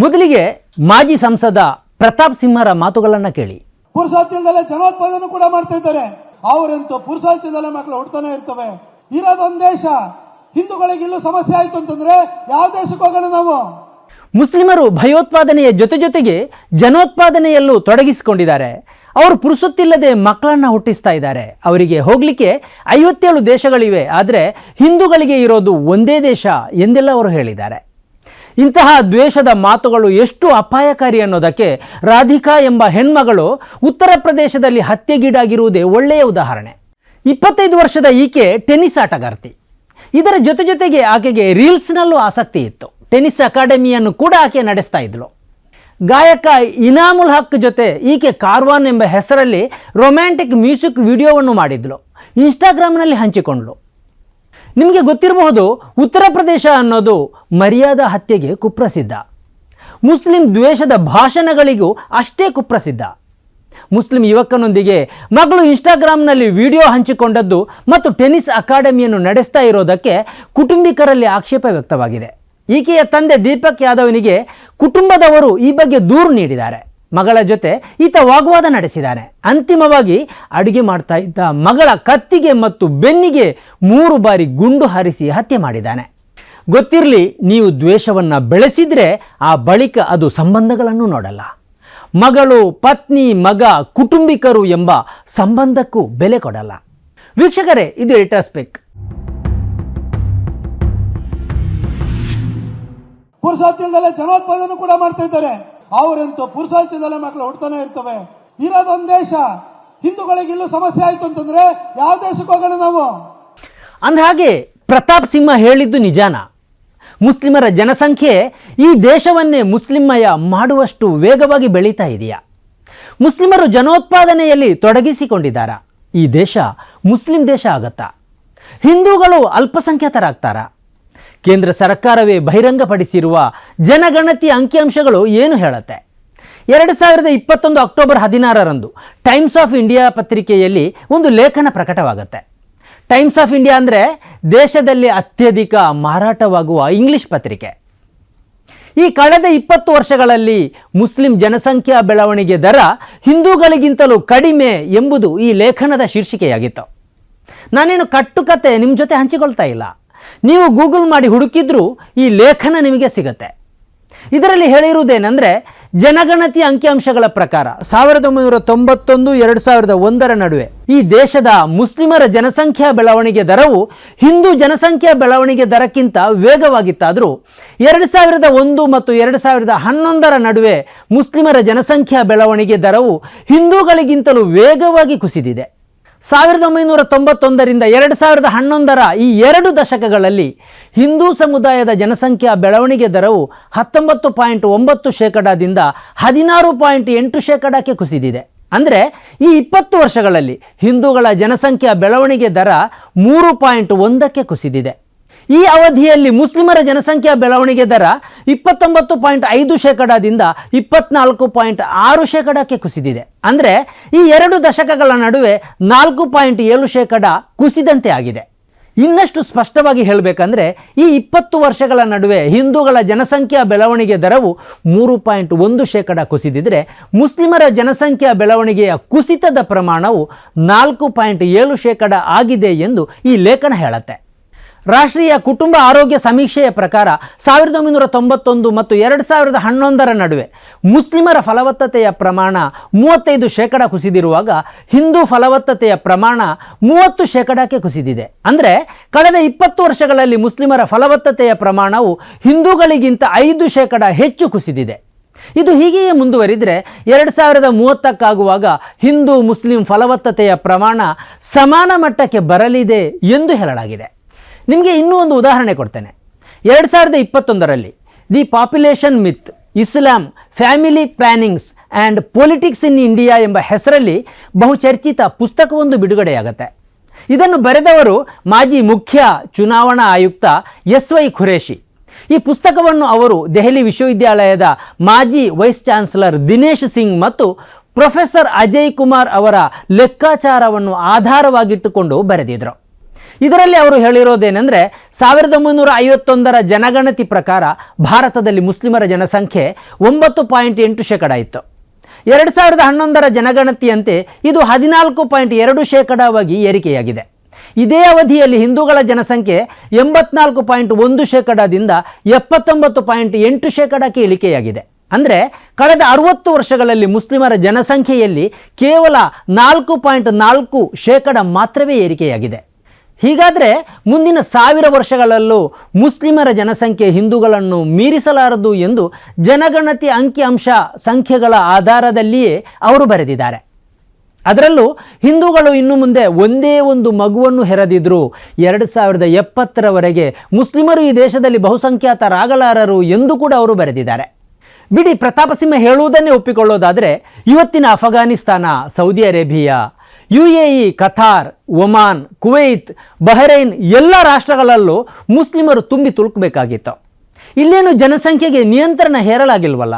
ಮೊದಲಿಗೆ ಮಾಜಿ ಸಂಸದ ಪ್ರತಾಪ್ ಸಿಂಹರ ಮಾತುಗಳನ್ನ ಕೇಳಿ. ಪುರುಷಾರ್ಥದಲ್ಲೇ ಜನೋತ್ಪಾದನೆ ಕೂಡ ಮಾಡ್ತಾ ಇದ್ದಾರೆ. ಅವರಂತೂ ಪುರುಷಾರ್ಥದಲ್ಲೇ ಮಕ್ಕಳು ಹುಡ್ತಾನೆ ಇರ್ತವೆ. ಇರೋದೊಂದು ದೇಶ. ಹಿಂದೂಗಳಿಗೆ ಇಲ್ಲೂ ಸಮಸ್ಯೆ ಆಯ್ತು ಅಂತಂದ್ರೆ ಯಾವ ದೇಶಕ್ಕೆ ಹೋಗೋಣ ನಾವು? ಮುಸ್ಲಿಮರು ಭಯೋತ್ಪಾದನೆಯ ಜೊತೆ ಜೊತೆಗೆ ಜನೋತ್ಪಾದನೆಯಲ್ಲೂ ತೊಡಗಿಸಿಕೊಂಡಿದ್ದಾರೆ. ಅವರು ಪುರುಸೊತ್ತಿಲ್ಲದೆ ಮಕ್ಕಳನ್ನ ಹುಟ್ಟಿಸ್ತಾ ಇದ್ದಾರೆ. ಅವರಿಗೆ ಹೋಗಲಿಕ್ಕೆ ಐವತ್ತೇಳು ದೇಶಗಳಿವೆ. ಆದರೆ ಹಿಂದೂಗಳಿಗೆ ಇರೋದು ಒಂದೇ ದೇಶ ಎಂದೆಲ್ಲ ಅವರು ಹೇಳಿದ್ದಾರೆ. ಇಂತಹ ದ್ವೇಷದ ಮಾತುಗಳು ಎಷ್ಟು ಅಪಾಯಕಾರಿ ಅನ್ನೋದಕ್ಕೆ ರಾಧಿಕಾ ಎಂಬ ಹೆಣ್ಮಗಳು ಉತ್ತರ ಪ್ರದೇಶದಲ್ಲಿ ಹತ್ಯೆಗೀಡಾಗಿರುವುದೇ ಒಳ್ಳೆಯ ಉದಾಹರಣೆ. ಇಪ್ಪತ್ತೈದು ವರ್ಷದ ಈಕೆ ಟೆನ್ನಿಸ್ ಆಟಗಾರ್ತಿ. ಇದರ ಜೊತೆ ಜೊತೆಗೆ ಆಕೆಗೆ ರೀಲ್ಸ್ನಲ್ಲೂ ಆಸಕ್ತಿ ಇತ್ತು. ಟೆನ್ನಿಸ್ ಅಕಾಡೆಮಿಯನ್ನು ಕೂಡ ಆಕೆ ನಡೆಸ್ತಾ ಇದ್ಲು. ಗಾಯಕ ಇನಾಮುಲ್ ಹಕ್ ಜೊತೆ ಈಕೆ ಕಾರ್ವಾನ್ ಎಂಬ ಹೆಸರಲ್ಲಿ ರೊಮ್ಯಾಂಟಿಕ್ ಮ್ಯೂಸಿಕ್ ವಿಡಿಯೋವನ್ನು ಮಾಡಿದ್ಲು. ಇನ್ಸ್ಟಾಗ್ರಾಮ್ನಲ್ಲಿ ಹಂಚಿಕೊಂಡ್ಳು. ನಿಮಗೆ ಗೊತ್ತಿರಬಹುದು, ಉತ್ತರ ಪ್ರದೇಶ ಅನ್ನೋದು ಮರ್ಯಾದಾ ಹತ್ಯೆಗೆ ಕುಪ್ರಸಿದ್ಧ. ಮುಸ್ಲಿಂ ದ್ವೇಷದ ಭಾಷಣಗಳಿಗೂ ಅಷ್ಟೇ ಕುಪ್ರಸಿದ್ಧ. ಮುಸ್ಲಿಂ ಯುವಕನೊಂದಿಗೆ ಮಗಳು ಇನ್ಸ್ಟಾಗ್ರಾಮ್ನಲ್ಲಿ ವಿಡಿಯೋ ಹಂಚಿಕೊಂಡದ್ದು ಮತ್ತು ಟೆನಿಸ್ ಅಕಾಡೆಮಿಯನ್ನು ನಡೆಸ್ತಾ ಇರೋದಕ್ಕೆ ಕುಟುಂಬಿಕರಲ್ಲಿ ಆಕ್ಷೇಪ ವ್ಯಕ್ತವಾಗಿದೆ. ಈಕೆಯ ತಂದೆ ದೀಪಕ್ ಯಾದವನಿಗೆ ಕುಟುಂಬದವರು ಈ ಬಗ್ಗೆ ದೂರು ನೀಡಿದ್ದಾರೆ. ಮಗಳ ಜೊತೆ ಈತ ವಾಗ್ವಾದ ನಡೆಸಿದ್ದಾನೆ ಅಂತಿಮವಾಗಿ ಅಡುಗೆ ಮಾಡ್ತಾ ಇದ್ದ ಮಗಳ ಕತ್ತಿಗೆ ಮತ್ತು ಬೆನ್ನಿಗೆ ಮೂರು ಬಾರಿ ಗುಂಡು ಹಾರಿಸಿ ಹತ್ಯೆ ಮಾಡಿದ್ದಾನೆ. ಗೊತ್ತಿರಲಿ, ನೀವು ದ್ವೇಷವನ್ನು ಬೆಳೆಸಿದರೆ ಆ ಬಳಿಕ ಅದು ಸಂಬಂಧಗಳನ್ನು ನೋಡಲ್ಲ. ಮಗಳು, ಪತ್ನಿ, ಮಗ, ಕುಟುಂಬಿಕರು ಎಂಬ ಸಂಬಂಧಕ್ಕೂ ಬೆಲೆ ಕೊಡಲ್ಲ. ವೀಕ್ಷಕರೇ, ಇದು ಎಟಾಸ್ಪೆಕ್ ಪುರುಷಾರ್ಥಿಲ್ದಲ್ಲೇ ಜನೋತ್ಪಾದನೆ ಕೂಡ ಮಾಡ್ತಾ ಇದ್ದಾರೆ. ಅವರಂತೂ ಪುರುಷಾರ್ಥದಲ್ಲೇ ಮಕ್ಕಳು ಹುಡ್ತಾನೆ ಇರ್ತವೆ. ಇರೋದೊಂದು ದೇಶ. ಹಿಂದೂಗಳಿಗೆ ಇಲ್ಲೂ ಸಮಸ್ಯೆ ಆಯ್ತು ಅಂತಂದ್ರೆ ಯಾವ ದೇಶಕ್ಕೆ ಹೋಗೋಣ ನಾವು? ಅಂದಹಾಗೆ, ಪ್ರತಾಪ್ ಸಿಂಹ ಹೇಳಿದ್ದು ನಿಜಾನ. ಮುಸ್ಲಿಮರ ಜನಸಂಖ್ಯೆ ಈ ದೇಶವನ್ನೇ ಮುಸ್ಲಿಮಯ ಮಾಡುವಷ್ಟು ವೇಗವಾಗಿ ಬೆಳೀತಾ ಇದೆಯಾ? ಮುಸ್ಲಿಮರು ಜನೋತ್ಪಾದನೆಯಲ್ಲಿ ತೊಡಗಿಸಿಕೊಂಡಿದ್ದಾರಾ? ಈ ದೇಶ ಮುಸ್ಲಿಂ ದೇಶ ಆಗತ್ತಾ? ಹಿಂದೂಗಳು ಅಲ್ಪಸಂಖ್ಯಾತರಾಗ್ತಾರಾ? ಕೇಂದ್ರ ಸರ್ಕಾರವೇ ಬಹಿರಂಗಪಡಿಸಿರುವ ಜನಗಣತಿ ಅಂಕಿಅಂಶಗಳು ಏನು ಹೇಳುತ್ತೆ? ಎರಡು ಸಾವಿರದ ಇಪ್ಪತ್ತೊಂದು ಅಕ್ಟೋಬರ್ ಹದಿನಾರರಂದು ಟೈಮ್ಸ್ ಆಫ್ ಇಂಡಿಯಾ ಪತ್ರಿಕೆಯಲ್ಲಿ ಒಂದು ಲೇಖನ ಪ್ರಕಟವಾಗುತ್ತೆ. ಟೈಮ್ಸ್ ಆಫ್ ಇಂಡಿಯಾ ಅಂದರೆ ದೇಶದಲ್ಲಿ ಅತ್ಯಧಿಕ ಮಾರಾಟವಾಗುವ ಇಂಗ್ಲಿಷ್ ಪತ್ರಿಕೆ. ಈ ಕಳೆದ ಇಪ್ಪತ್ತು ವರ್ಷಗಳಲ್ಲಿ ಮುಸ್ಲಿಂ ಜನಸಂಖ್ಯಾ ಬೆಳವಣಿಗೆ ದರ ಹಿಂದೂಗಳಿಗಿಂತಲೂ ಕಡಿಮೆ ಎಂಬುದು ಈ ಲೇಖನದ ಶೀರ್ಷಿಕೆಯಾಗಿತ್ತು. ನಾನೇನು ಕಟ್ಟುಕತೆ ನಿಮ್ಮ ಜೊತೆ ಹಂಚಿಕೊಳ್ತಾ ಇಲ್ಲ. ನೀವು ಗೂಗಲ್ ಮಾಡಿ ಹುಡುಕಿದ್ರೂ ಈ ಲೇಖನ ನಿಮಗೆ ಸಿಗತ್ತೆ. ಇದರಲ್ಲಿ ಹೇಳಿರುವುದೇನೆಂದರೆ, ಜನಗಣತಿ ಅಂಕಿಅಂಶಗಳ ಪ್ರಕಾರ ಸಾವಿರದ ಒಂಬೈನೂರ ತೊಂಬತ್ತೊಂದು, ಎರಡು ಸಾವಿರದ ಒಂದರ ನಡುವೆ ಈ ದೇಶದ ಮುಸ್ಲಿಮರ ಜನಸಂಖ್ಯಾ ಬೆಳವಣಿಗೆ ದರವು ಹಿಂದೂ ಜನಸಂಖ್ಯಾ ಬೆಳವಣಿಗೆ ದರಕ್ಕಿಂತ ವೇಗವಾಗಿತ್ತಾದರೂ, ಎರಡು ಸಾವಿರದ ಒಂದು ಮತ್ತು ಎರಡು ಸಾವಿರದ ಹನ್ನೊಂದರ ನಡುವೆ ಮುಸ್ಲಿಮರ ಜನಸಂಖ್ಯಾ ಬೆಳವಣಿಗೆ ದರವು ಹಿಂದೂಗಳಿಗಿಂತಲೂ ವೇಗವಾಗಿ ಕುಸಿದಿದೆ. ಸಾವಿರದ ಒಂಬೈನೂರ ತೊಂಬತ್ತೊಂದರಿಂದ ಎರಡು ಸಾವಿರದ ಹನ್ನೊಂದರ ಈ ಎರಡು ದಶಕಗಳಲ್ಲಿ ಹಿಂದೂ ಸಮುದಾಯದ ಜನಸಂಖ್ಯಾ ಬೆಳವಣಿಗೆ ದರವು ಹತ್ತೊಂಬತ್ತು ಪಾಯಿಂಟ್ ಒಂಬತ್ತು ಶೇಕಡಾದಿಂದ ಹದಿನಾರು ಪಾಯಿಂಟ್ ಎಂಟು ಶೇಕಡಕ್ಕೆ ಕುಸಿದಿದೆ. ಅಂದರೆ ಈ ಇಪ್ಪತ್ತು ವರ್ಷಗಳಲ್ಲಿ ಹಿಂದೂಗಳ ಜನಸಂಖ್ಯಾ ಬೆಳವಣಿಗೆ ದರ ಮೂರು ಪಾಯಿಂಟ್ ಒಂದಕ್ಕೆ ಕುಸಿದಿದೆ. ಈ ಅವಧಿಯಲ್ಲಿ ಮುಸ್ಲಿಮರ ಜನಸಂಖ್ಯಾ ಬೆಳವಣಿಗೆ ದರ ಇಪ್ಪತ್ತೊಂಬತ್ತು ಪಾಯಿಂಟ್ ಐದು ಶೇಕಡಾದಿಂದ ಇಪ್ಪತ್ನಾಲ್ಕು ಪಾಯಿಂಟ್ ಆರು ಶೇಕಡಕ್ಕೆ ಕುಸಿದಿದೆ. ಅಂದರೆ ಈ ಎರಡು ದಶಕಗಳ ನಡುವೆ ನಾಲ್ಕು ಪಾಯಿಂಟ್ ಏಳು ಶೇಕಡ ಕುಸಿದಂತೆ ಆಗಿದೆ. ಇನ್ನಷ್ಟು ಸ್ಪಷ್ಟವಾಗಿ ಹೇಳಬೇಕಂದ್ರೆ ಈ ಇಪ್ಪತ್ತು ವರ್ಷಗಳ ನಡುವೆ ಹಿಂದೂಗಳ ಜನಸಂಖ್ಯಾ ಬೆಳವಣಿಗೆ ದರವು ಮೂರು ಪಾಯಿಂಟ್ ಒಂದು ಶೇಕಡ ಕುಸಿದಿದ್ರೆ ಮುಸ್ಲಿಮರ ಜನಸಂಖ್ಯಾ ಬೆಳವಣಿಗೆಯ ಕುಸಿತದ ಪ್ರಮಾಣವು ನಾಲ್ಕು ಪಾಯಿಂಟ್ ಏಳು ಶೇಕಡ ಆಗಿದೆ ಎಂದು ಈ ಲೇಖನ ಹೇಳುತ್ತೆ. ರಾಷ್ಟ್ರೀಯ ಕುಟುಂಬ ಆರೋಗ್ಯ ಸಮೀಕ್ಷೆಯ ಪ್ರಕಾರ ಸಾವಿರದ ಒಂಬೈನೂರ ತೊಂಬತ್ತೊಂದು ಮತ್ತು ಎರಡು ಸಾವಿರದ ಹನ್ನೊಂದರ ನಡುವೆ ಮುಸ್ಲಿಮರ ಫಲವತ್ತತೆಯ ಪ್ರಮಾಣ ಮೂವತ್ತೈದು ಶೇಕಡ ಕುಸಿದಿರುವಾಗ ಹಿಂದೂ ಫಲವತ್ತತೆಯ ಪ್ರಮಾಣ ಮೂವತ್ತು ಶೇಕಡಕ್ಕೆ ಕುಸಿದಿದೆ. ಅಂದರೆ ಕಳೆದ ಇಪ್ಪತ್ತು ವರ್ಷಗಳಲ್ಲಿ ಮುಸ್ಲಿಮರ ಫಲವತ್ತತೆಯ ಪ್ರಮಾಣವು ಹಿಂದೂಗಳಿಗಿಂತ ಐದು ಶೇಕಡ ಹೆಚ್ಚು ಕುಸಿದಿದೆ. ಇದು ಹೀಗೆಯೇ ಮುಂದುವರಿದರೆ ಎರಡು ಸಾವಿರದ ಮೂವತ್ತಕ್ಕಾಗುವಾಗ ಹಿಂದೂ ಮುಸ್ಲಿಂ ಫಲವತ್ತತೆಯ ಪ್ರಮಾಣ ಸಮಾನ ಮಟ್ಟಕ್ಕೆ ಬರಲಿದೆ ಎಂದು ಹೇಳಲಾಗಿದೆ. ನಿಮಗೆ ಇನ್ನೂ ಒಂದು ಉದಾಹರಣೆ ಕೊಡ್ತೇನೆ. ಎರಡು ಸಾವಿರದ ಇಪ್ಪತ್ತೊಂದರಲ್ಲಿ the population myth, Islam, family plannings and politics in India ಎಂಬ ಹೆಸರಲ್ಲಿ ಬಹುಚರ್ಚಿತ ಪುಸ್ತಕವೊಂದು ಬಿಡುಗಡೆಯಾಗುತ್ತೆ. ಇದನ್ನು ಬರೆದವರು ಮಾಜಿ ಮುಖ್ಯ ಚುನಾವಣಾ ಆಯುಕ್ತ ಎಸ್ ವೈ ಖುರೇಶಿ ಈ ಪುಸ್ತಕವನ್ನು ಅವರು ದೆಹಲಿ ವಿಶ್ವವಿದ್ಯಾಲಯದ ಮಾಜಿ ವೈಸ್ ಚಾನ್ಸಲರ್ ದಿನೇಶ್ ಸಿಂಗ್ ಮತ್ತು ಪ್ರೊಫೆಸರ್ ಅಜಯ್ ಕುಮಾರ್ ಅವರ ಲೆಕ್ಕಾಚಾರವನ್ನು ಆಧಾರವಾಗಿಟ್ಟುಕೊಂಡು ಬರೆದಿದ್ರು. ಇದರಲ್ಲಿ ಅವರು ಹೇಳಿರೋದೇನೆಂದರೆ ಸಾವಿರದ ಒಂಬೈನೂರ ಐವತ್ತೊಂದರ ಜನಗಣತಿ ಪ್ರಕಾರ ಭಾರತದಲ್ಲಿ ಮುಸ್ಲಿಮರ ಜನಸಂಖ್ಯೆ ಒಂಬತ್ತು ಪಾಯಿಂಟ್ ಎಂಟು ಶೇಕಡ ಇತ್ತು. ಎರಡು ಸಾವಿರದ ಹನ್ನೊಂದರ ಜನಗಣತಿಯಂತೆ ಇದು ಹದಿನಾಲ್ಕು ಪಾಯಿಂಟ್ ಎರಡು ಶೇಕಡವಾಗಿ ಏರಿಕೆಯಾಗಿದೆ. ಇದೇ ಅವಧಿಯಲ್ಲಿ ಹಿಂದೂಗಳ ಜನಸಂಖ್ಯೆ ಎಂಬತ್ನಾಲ್ಕು ಪಾಯಿಂಟ್ ಒಂದು ಶೇಕಡದಿಂದ ಎಪ್ಪತ್ತೊಂಬತ್ತು ಪಾಯಿಂಟ್ ಎಂಟು ಶೇಕಡಕ್ಕೆ ಇಳಿಕೆಯಾಗಿದೆ. ಅಂದರೆ ಕಳೆದ ಅರುವತ್ತು ವರ್ಷಗಳಲ್ಲಿ ಮುಸ್ಲಿಮರ ಜನಸಂಖ್ಯೆಯಲ್ಲಿ ಕೇವಲ ನಾಲ್ಕು ಪಾಯಿಂಟ್ ನಾಲ್ಕು ಶೇಕಡ ಮಾತ್ರವೇ ಏರಿಕೆಯಾಗಿದೆ. ಹೀಗಾದರೆ ಮುಂದಿನ ಸಾವಿರ ವರ್ಷಗಳಲ್ಲೂ ಮುಸ್ಲಿಮರ ಜನಸಂಖ್ಯೆ ಹಿಂದೂಗಳನ್ನು ಮೀರಿಸಲಾರದು ಎಂದು ಜನಗಣತಿ ಅಂಕಿಅಂಶ ಸಂಖ್ಯೆಗಳ ಆಧಾರದಲ್ಲಿಯೇ ಅವರು ಬರೆದಿದ್ದಾರೆ. ಅದರಲ್ಲೂ ಹಿಂದೂಗಳು ಇನ್ನು ಮುಂದೆ ಒಂದೇ ಒಂದು ಮಗುವನ್ನು ಹೆರದಿದ್ರು ಎರಡು ಸಾವಿರದ ಎಪ್ಪತ್ತರವರೆಗೆ ಮುಸ್ಲಿಮರು ಈ ದೇಶದಲ್ಲಿ ಬಹುಸಂಖ್ಯಾತರಾಗಲಾರರು ಎಂದು ಕೂಡ ಅವರು ಬರೆದಿದ್ದಾರೆ. ಬಿಡಿ ಪ್ರತಾಪ ಸಿಂಹ ಹೇಳುವುದನ್ನೇ ಒಪ್ಪಿಕೊಳ್ಳೋದಾದರೆ ಇವತ್ತಿನ Afghanistan, Saudi Arabia U A E Qatar Oman, Kuwait, Bahrain ಎಲ್ಲ ರಾಷ್ಟ್ರಗಳಲ್ಲೂ ಮುಸ್ಲಿಮರು ತುಂಬಿ ತುಳುಕಬೇಕಾಗಿತ್ತು. ಇಲ್ಲೇನು ಜನಸಂಖ್ಯೆಗೆ ನಿಯಂತ್ರಣ ಹೇರಳಾಗಿಲ್ವಲ್ಲ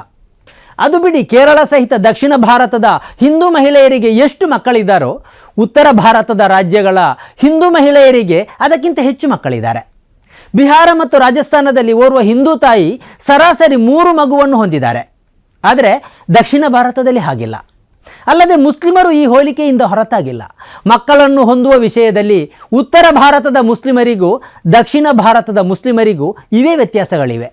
ಅದು ಬಿಡಿ ಕೇರಳ ಸಹಿತ ದಕ್ಷಿಣ ಭಾರತದ ಹಿಂದೂ ಮಹಿಳೆಯರಿಗೆ ಎಷ್ಟು ಮಕ್ಕಳಿದ್ದಾರೋ, ಉತ್ತರ ಭಾರತದ ರಾಜ್ಯಗಳ ಹಿಂದೂ ಮಹಿಳೆಯರಿಗೆ ಅದಕ್ಕಿಂತ ಹೆಚ್ಚು ಮಕ್ಕಳಿದ್ದಾರೆ. ಬಿಹಾರ ಮತ್ತು ರಾಜಸ್ಥಾನದಲ್ಲಿ ಓರ್ವ ಹಿಂದೂ ತಾಯಿ ಸರಾಸರಿ ಮೂರು ಮಗುವನ್ನು ಹೊಂದಿದ್ದಾರೆ. ಆದರೆ ದಕ್ಷಿಣ ಭಾರತದಲ್ಲಿ ಹಾಗಿಲ್ಲ. ಅಲ್ಲದೆ ಮುಸ್ಲಿಮರು ಈ ಹೋಲಿಕೆಯಿಂದ ಹೊರತಾಗಿಲ್ಲ. ಮಕ್ಕಳನ್ನು ಹೊಂದುವ ವಿಷಯದಲ್ಲಿ ಉತ್ತರ ಭಾರತದ ಮುಸ್ಲಿಮರಿಗೂ ದಕ್ಷಿಣ ಭಾರತದ ಮುಸ್ಲಿಮರಿಗೂ ಇವೇ ವ್ಯತ್ಯಾಸಗಳಿವೆ.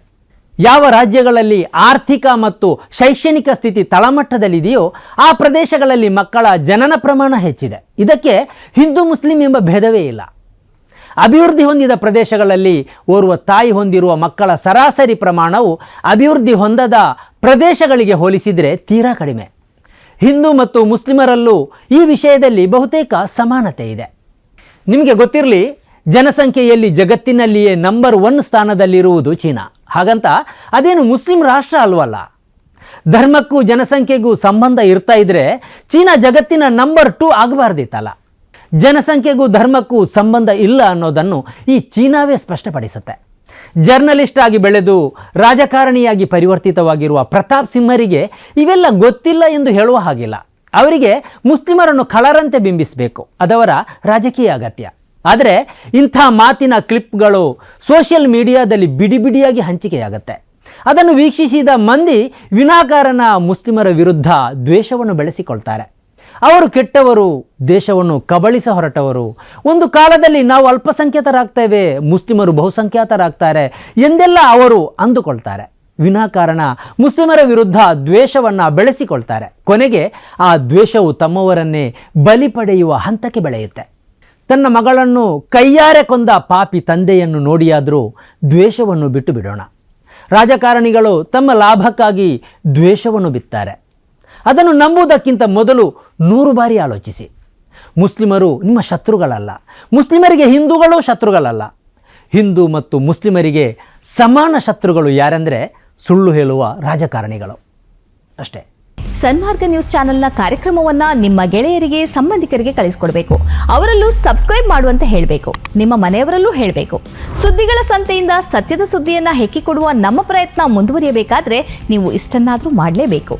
ಯಾವ ರಾಜ್ಯಗಳಲ್ಲಿ ಆರ್ಥಿಕ ಮತ್ತು ಶೈಕ್ಷಣಿಕ ಸ್ಥಿತಿ ತಳಮಟ್ಟದಲ್ಲಿದೆಯೋ ಆ ಪ್ರದೇಶಗಳಲ್ಲಿ ಮಕ್ಕಳ ಜನನ ಪ್ರಮಾಣ ಹೆಚ್ಚಿದೆ. ಇದಕ್ಕೆ ಹಿಂದೂ ಮುಸ್ಲಿಂ ಎಂಬ ಭೇದವೇ ಇಲ್ಲ. ಅಭಿವೃದ್ಧಿ ಹೊಂದಿದ ಪ್ರದೇಶಗಳಲ್ಲಿ ಓರ್ವ ತಾಯಿ ಹೊಂದಿರುವ ಮಕ್ಕಳ ಸರಾಸರಿ ಪ್ರಮಾಣವು ಅಭಿವೃದ್ಧಿ ಹೊಂದದ ಪ್ರದೇಶಗಳಿಗೆ ಹೋಲಿಸಿದರೆ ತೀರಾ ಕಡಿಮೆ. ಹಿಂದೂ ಮತ್ತು ಮುಸ್ಲಿಮರಲ್ಲೂ ಈ ವಿಷಯದಲ್ಲಿ ಬಹುತೇಕ ಸಮಾನತೆ ಇದೆ. ನಿಮಗೆ ಗೊತ್ತಿರಲಿ, ಜನಸಂಖ್ಯೆಯಲ್ಲಿ ಜಗತ್ತಿನಲ್ಲಿಯೇ ನಂಬರ್ ಒನ್ ಸ್ಥಾನದಲ್ಲಿರುವುದು ಚೀನಾ. ಹಾಗಂತ ಅದೇನು ಮುಸ್ಲಿಂ ರಾಷ್ಟ್ರ ಅಲ್ವಲ್ಲ? ಧರ್ಮಕ್ಕೂ ಜನಸಂಖ್ಯೆಗೂ ಸಂಬಂಧ ಇರ್ತಾ ಇದ್ರೆ ಚೀನಾ ಜಗತ್ತಿನ ನಂಬರ್ ಟೂ ಆಗಬಾರ್ದಿತ್ತಲ್ಲ. ಜನಸಂಖ್ಯೆಗೂ ಧರ್ಮಕ್ಕೂ ಸಂಬಂಧ ಇಲ್ಲ ಅನ್ನೋದನ್ನು ಈ ಚೀನಾವೇ ಸ್ಪಷ್ಟಪಡಿಸುತ್ತೆ. ಜರ್ನಲಿಸ್ಟ್ ಆಗಿ ಬೆಳೆದು ರಾಜಕಾರಣಿಯಾಗಿ ಪರಿವರ್ತಿತವಾಗಿರುವ ಪ್ರತಾಪ್ ಸಿಂಹರಿಗೆ ಇವೆಲ್ಲ ಗೊತ್ತಿಲ್ಲ ಎಂದು ಹೇಳುವ ಹಾಗಿಲ್ಲ. ಅವರಿಗೆ ಮುಸ್ಲಿಮರನ್ನು ಕಳರಂತೆ ಬಿಂಬಿಸಬೇಕು. ಅದವರ ರಾಜಕೀಯ ಅಗತ್ಯ. ಆದರೆ ಇಂಥ ಮಾತಿನ ಕ್ಲಿಪ್ಗಳು ಸೋಷಿಯಲ್ ಮೀಡಿಯಾದಲ್ಲಿ ಬಿಡಿ ಬಿಡಿಯಾಗಿ ಹಂಚಿಕೆಯಾಗತ್ತೆ. ಅದನ್ನು ವೀಕ್ಷಿಸಿದ ಮಂದಿ ವಿನಾಕಾರಣ ಮುಸ್ಲಿಮರ ವಿರುದ್ಧ ದ್ವೇಷವನ್ನು ಬೆಳೆಸಿಕೊಳ್ತಾರೆ. ಅವರು ಕೆಟ್ಟವರು, ದೇಶವನ್ನು ಕಬಳಿಸ ಹೊರಟವರು. ಒಂದು ಕಾಲದಲ್ಲಿ ನಾವು ಅಲ್ಪಸಂಖ್ಯಾತರಾಗ್ತೇವೆ, ಮುಸ್ಲಿಮರು ಬಹುಸಂಖ್ಯಾತರಾಗ್ತಾರೆ ಎಂದೆಲ್ಲ ಅವರು ಅಂದುಕೊಳ್ತಾರೆ. ವಿನಾಕಾರಣ ಮುಸ್ಲಿಮರ ವಿರುದ್ಧ ದ್ವೇಷವನ್ನು ಬೆಳೆಸಿಕೊಳ್ತಾರೆ. ಕೊನೆಗೆ ಆ ದ್ವೇಷವು ತಮ್ಮವರನ್ನೇ ಬಲಿ ಪಡೆಯುವ ಹಂತಕ್ಕೆ ಬೆಳೆಯುತ್ತೆ. ತನ್ನ ಮಗಳನ್ನು ಕೈಯಾರೆ ಕೊಂದ ಪಾಪಿ ತಂದೆಯನ್ನು ನೋಡಿಯಾದರೂ ದ್ವೇಷವನ್ನು ಬಿಟ್ಟು ಬಿಡೋಣ ರಾಜಕಾರಣಿಗಳು ತಮ್ಮ ಲಾಭಕ್ಕಾಗಿ ದ್ವೇಷವನ್ನು ಬಿತ್ತಾರೆ. ಅದನ್ನು ನಂಬುವುದಕ್ಕಿಂತ ಮೊದಲು ನೂರು ಬಾರಿ ಆಲೋಚಿಸಿ. ಮುಸ್ಲಿಮರು ನಿಮ್ಮ ಶತ್ರುಗಳಲ್ಲ. ಮುಸ್ಲಿಮರಿಗೆ ಹಿಂದೂಗಳು ಶತ್ರುಗಳಲ್ಲ. ಹಿಂದೂ ಮತ್ತು ಮುಸ್ಲಿಮರಿಗೆ ಸಮಾನ ಶತ್ರುಗಳು ಯಾರೆಂದರೆ ಸುಳ್ಳು ಹೇಳುವ ರಾಜಕಾರಣಿಗಳು. ಅಷ್ಟೇ. ಸನ್ಮಾರ್ಗ ನ್ಯೂಸ್ ಚಾನೆಲ್ನ ಕಾರ್ಯಕ್ರಮವನ್ನ ನಿಮ್ಮ ಗೆಳೆಯರಿಗೆ, ಸಂಬಂಧಿಕರಿಗೆ ಕಳಿಸಿಕೊಡಬೇಕು. ಅವರಲ್ಲೂ ಸಬ್ಸ್ಕ್ರೈಬ್ ಮಾಡುವಂತೆ ಹೇಳಬೇಕು. ನಿಮ್ಮ ಮನೆಯವರಲ್ಲೂ ಹೇಳಬೇಕು. ಸುದ್ದಿಗಳ ಸಂತೆಯಿಂದ ಸತ್ಯದ ಸುದ್ದಿಯನ್ನ ಹೆಕ್ಕಿಕೊಡುವ ನಮ್ಮ ಪ್ರಯತ್ನ ಮುಂದುವರಿಯಬೇಕಾದ್ರೆ ನೀವು ಇಷ್ಟನ್ನಾದರೂ ಮಾಡಲೇಬೇಕು.